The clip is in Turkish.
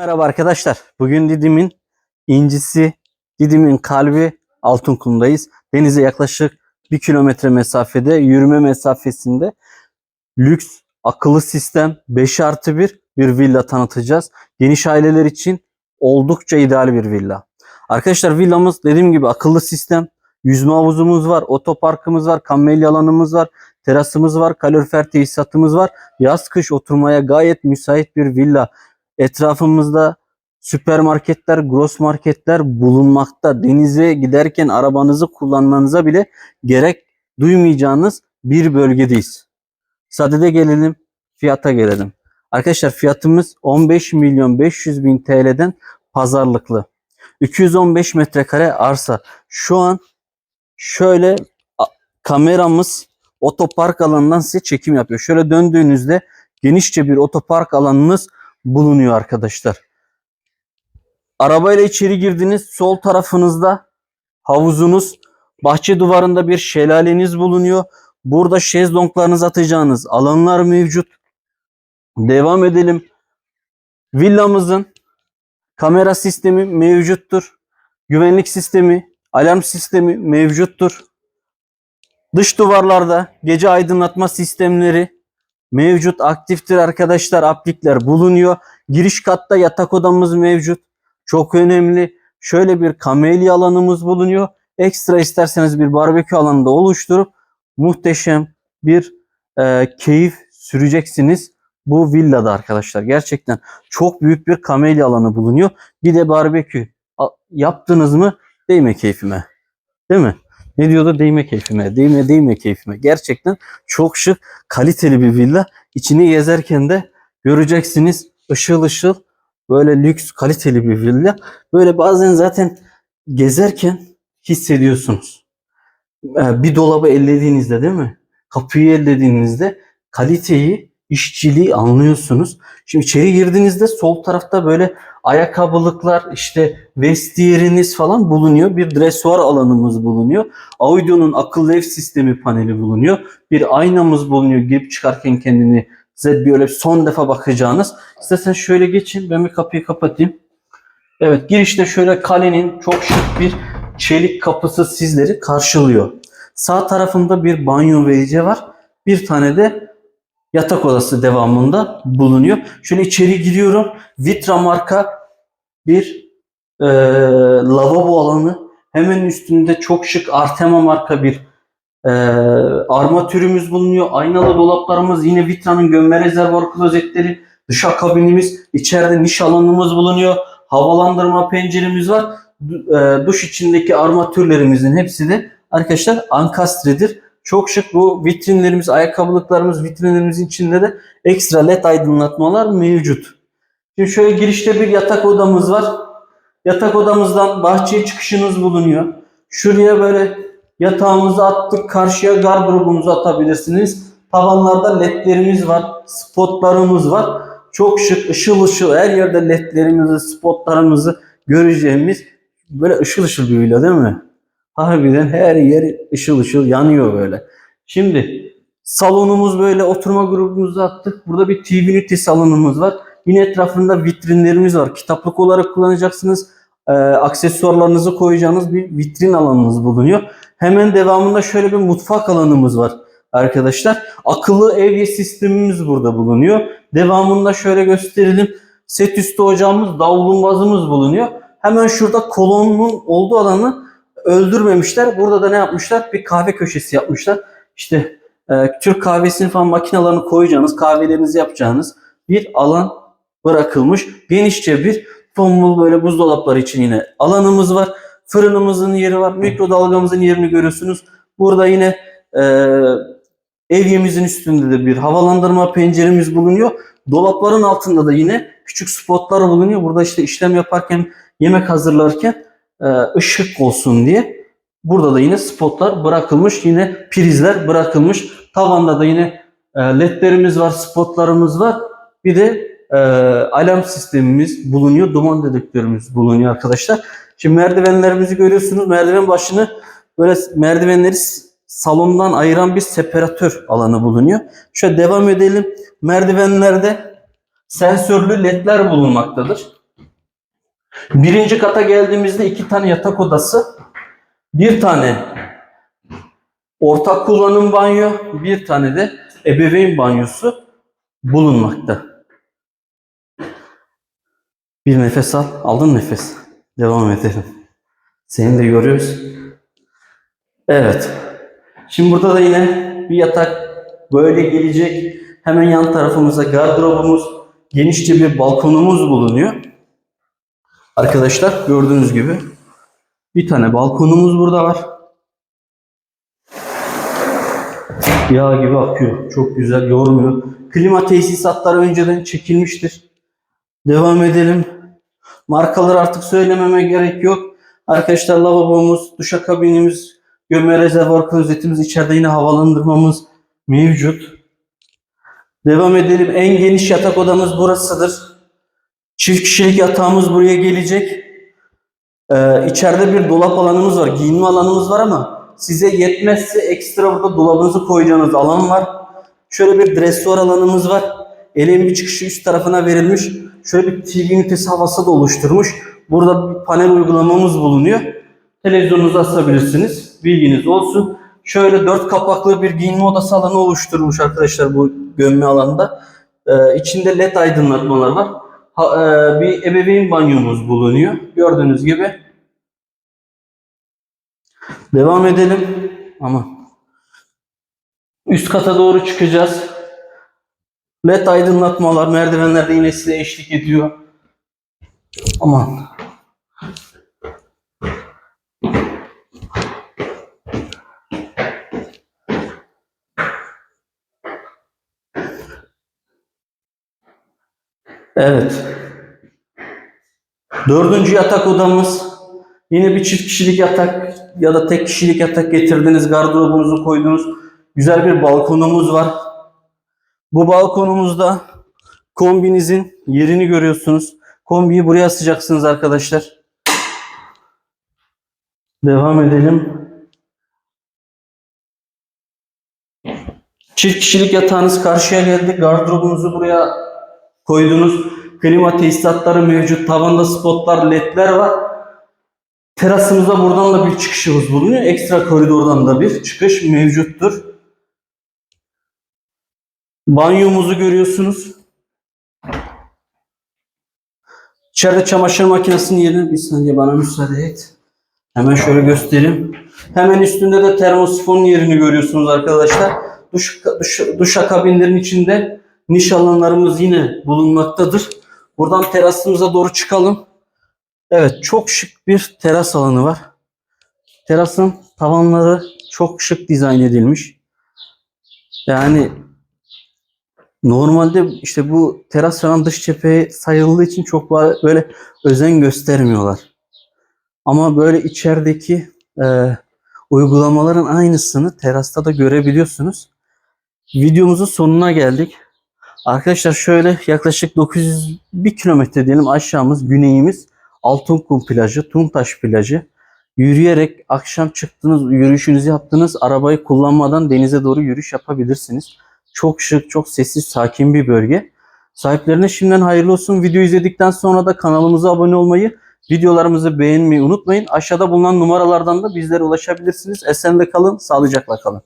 Merhaba arkadaşlar. Bugün Didim'in incisi, Didim'in kalbi Altınkum'dayız. Denize yaklaşık bir kilometre mesafede, yürüme mesafesinde lüks, akıllı sistem 5 artı 1 bir villa tanıtacağız. Geniş aileler için oldukça ideal bir villa. Arkadaşlar villamız dediğim gibi akıllı sistem. Yüzme havuzumuz var, otoparkımız var, kamelya alanımız var, terasımız var, kalorifer tesisatımız var. Yaz kış oturmaya gayet müsait bir villa. Etrafımızda süpermarketler, gross marketler bulunmakta. Denize giderken arabanızı kullanmanıza bile gerek duymayacağınız bir bölgedeyiz. Sadede gelelim, fiyata gelelim. Arkadaşlar fiyatımız 15 milyon 500 bin TL'den pazarlıklı. 215 metrekare arsa. Şu an şöyle kameramız otopark alanından size çekim yapıyor. Şöyle döndüğünüzde genişçe bir otopark alanınız bulunuyor arkadaşlar. Arabayla içeri girdiniz. Sol tarafınızda havuzunuz, bahçe duvarında bir şelaleniz bulunuyor. Burada şezlonglarınızı atacağınız alanlar mevcut. Devam edelim. Villamızın kamera sistemi mevcuttur. Güvenlik sistemi, alarm sistemi mevcuttur. Dış duvarlarda gece aydınlatma sistemleri mevcut aktiftir arkadaşlar. Aplikler bulunuyor. Giriş katta yatak odamız mevcut. Çok önemli. Şöyle bir kamelya alanımız bulunuyor. Ekstra isterseniz bir barbekü alanı da oluşturup muhteşem bir e, keyif süreceksiniz bu villada arkadaşlar. Gerçekten çok büyük bir kamelya alanı bulunuyor. Bir de barbekü yaptınız mı değme keyfime. Değil mi? Ne diyordu? Değme keyfime. Değme değme keyfime. Gerçekten çok şık, kaliteli bir villa. İçini gezerken de göreceksiniz ışıl ışıl böyle lüks, kaliteli bir villa. Böyle bazen zaten gezerken hissediyorsunuz. Ee, Bir dolabı ellediğinizde değil mi? Kapıyı ellediğinizde kaliteyi, işçiliği anlıyorsunuz. Şimdi içeri girdiğinizde sol tarafta böyle ayakkabılıklar, işte vestiyeriniz falan bulunuyor. Bir dresuar alanımız bulunuyor. Audio'nun akıllı ev sistemi paneli bulunuyor. Bir aynamız bulunuyor. Girip çıkarken kendini size böyle son defa bakacağınız. İstersen şöyle geçin. Ben bir kapıyı kapatayım. Evet girişte şöyle kalenin çok şık bir çelik kapısı sizleri karşılıyor. Sağ tarafında bir banyo verici var. Bir tane de yatak odası devamında bulunuyor. Şöyle içeri giriyorum. Vitra marka bir e, lavabo alanı. Hemen üstünde çok şık Artema marka bir e, armatürümüz bulunuyor. Aynalı dolaplarımız yine Vitra'nın gömme rezervuar klozetleri. Dış kabinimiz, içeride niş alanımız bulunuyor. Havalandırma penceremiz var. Du- e, duş içindeki armatürlerimizin hepsi de arkadaşlar ankastredir. Çok şık bu vitrinlerimiz, ayakkabılıklarımız, vitrinlerimizin içinde de ekstra led aydınlatmalar mevcut. Şimdi şöyle girişte bir yatak odamız var. Yatak odamızdan bahçeye çıkışınız bulunuyor. Şuraya böyle yatağımızı attık. Karşıya gardırobumuzu atabilirsiniz. Tavanlarda ledlerimiz var. Spotlarımız var. Çok şık, ışıl ışıl her yerde ledlerimizi, spotlarımızı göreceğimiz böyle ışıl ışıl bir villa değil mi? Harbiden her yer ışıl ışıl yanıyor böyle. Şimdi salonumuz böyle oturma grubumuzu attık. Burada bir TV ünitesi alanımız var. Yine etrafında vitrinlerimiz var. Kitaplık olarak kullanacaksınız. Ee, aksesuarlarınızı koyacağınız bir vitrin alanınız bulunuyor. Hemen devamında şöyle bir mutfak alanımız var arkadaşlar. Akıllı evye sistemimiz burada bulunuyor. Devamında şöyle gösterelim. Set üstü ocağımız, davlumbazımız bulunuyor. Hemen şurada kolonun olduğu alanı öldürmemişler. Burada da ne yapmışlar? Bir kahve köşesi yapmışlar. İşte e, Türk kahvesini falan makinalarını koyacağınız, kahvelerinizi yapacağınız bir alan bırakılmış. Genişçe bir tombul böyle buzdolapları için yine alanımız var. Fırınımızın yeri var. Mikrodalgamızın yerini görüyorsunuz. Burada yine e, evyemizin üstünde de bir havalandırma penceremiz bulunuyor. Dolapların altında da yine küçük spotlar bulunuyor. Burada işte işlem yaparken, yemek hazırlarken ışık olsun diye. Burada da yine spotlar bırakılmış. Yine prizler bırakılmış. Tavanda da yine e, ledlerimiz var, spotlarımız var. Bir de e, alarm sistemimiz bulunuyor. Duman dedektörümüz bulunuyor arkadaşlar. Şimdi merdivenlerimizi görüyorsunuz. Merdiven başını böyle merdivenleri salondan ayıran bir separatör alanı bulunuyor. Şöyle devam edelim. Merdivenlerde sensörlü ledler bulunmaktadır. Birinci kata geldiğimizde iki tane yatak odası, bir tane ortak kullanım banyo, bir tane de ebeveyn banyosu bulunmakta. Bir nefes al. Aldın nefes. Devam edelim. Seni de görüyoruz. Evet. Şimdi burada da yine bir yatak böyle gelecek. Hemen yan tarafımızda gardırobumuz, genişçe bir balkonumuz bulunuyor. Arkadaşlar gördüğünüz gibi bir tane balkonumuz burada var. Yağ gibi akıyor. Çok güzel yormuyor. Klima tesisatları önceden çekilmiştir. Devam edelim. Markaları artık söylememe gerek yok. Arkadaşlar lavabomuz, duşakabinimiz, gömme rezervuar klozetimiz, içeride yine havalandırmamız mevcut. Devam edelim. En geniş yatak odamız burasıdır. Çift kişilik yatağımız buraya gelecek. Ee, içeride bir dolap alanımız var, giyinme alanımız var ama size yetmezse ekstra burada dolabınızı koyacağınız alan var. Şöyle bir dressuar alanımız var. Bir çıkışı üst tarafına verilmiş. Şöyle bir TV ünitesi havası da oluşturmuş. Burada bir panel uygulamamız bulunuyor. Televizyonunuzu asabilirsiniz. Bilginiz olsun. Şöyle dört kapaklı bir giyinme odası alanı oluşturmuş arkadaşlar bu gömme alanda. Ee, içinde led aydınlatmalar var. E, bir ebeveyn banyomuz bulunuyor. Gördüğünüz gibi. Devam edelim. Ama üst kata doğru çıkacağız. LED aydınlatmalar merdivenlerde yine size eşlik ediyor. Aman. Evet. Dördüncü yatak odamız. Yine bir çift kişilik yatak ya da tek kişilik yatak getirdiniz, gardırobunuzu koydunuz. Güzel bir balkonumuz var. Bu balkonumuzda kombinizin yerini görüyorsunuz. Kombiyi buraya asacaksınız arkadaşlar. Devam edelim. Çift kişilik yatağınız karşıya geldi. Gardırobunuzu buraya koydunuz. Klima tesisatları mevcut. Tavanda spotlar, ledler var. Terasımızda buradan da bir çıkışımız bulunuyor. Ekstra koridordan da bir çıkış mevcuttur. Banyomuzu görüyorsunuz. İçeride çamaşır makinesinin yerine bir saniye bana müsaade et. Hemen şöyle göstereyim. Hemen üstünde de termosifonun yerini görüyorsunuz arkadaşlar. Duş, duş, duş kabinlerin içinde niş alanlarımız yine bulunmaktadır. Buradan terasımıza doğru çıkalım. Evet çok şık bir teras alanı var. Terasın tavanları çok şık dizayn edilmiş. Yani normalde işte bu teras falan dış cepheye sayıldığı için çok böyle özen göstermiyorlar. Ama böyle içerideki e, uygulamaların aynısını terasta da görebiliyorsunuz. Videomuzun sonuna geldik. Arkadaşlar şöyle yaklaşık 901 kilometre diyelim aşağımız güneyimiz Altınkum plajı, Tuntaş plajı. Yürüyerek akşam çıktınız, yürüyüşünüzü yaptınız. Arabayı kullanmadan denize doğru yürüyüş yapabilirsiniz. Çok şık, çok sessiz, sakin bir bölge. Sahiplerine şimdiden hayırlı olsun. Video izledikten sonra da kanalımıza abone olmayı, videolarımızı beğenmeyi unutmayın. Aşağıda bulunan numaralardan da bizlere ulaşabilirsiniz. Esenle kalın, sağlıcakla kalın.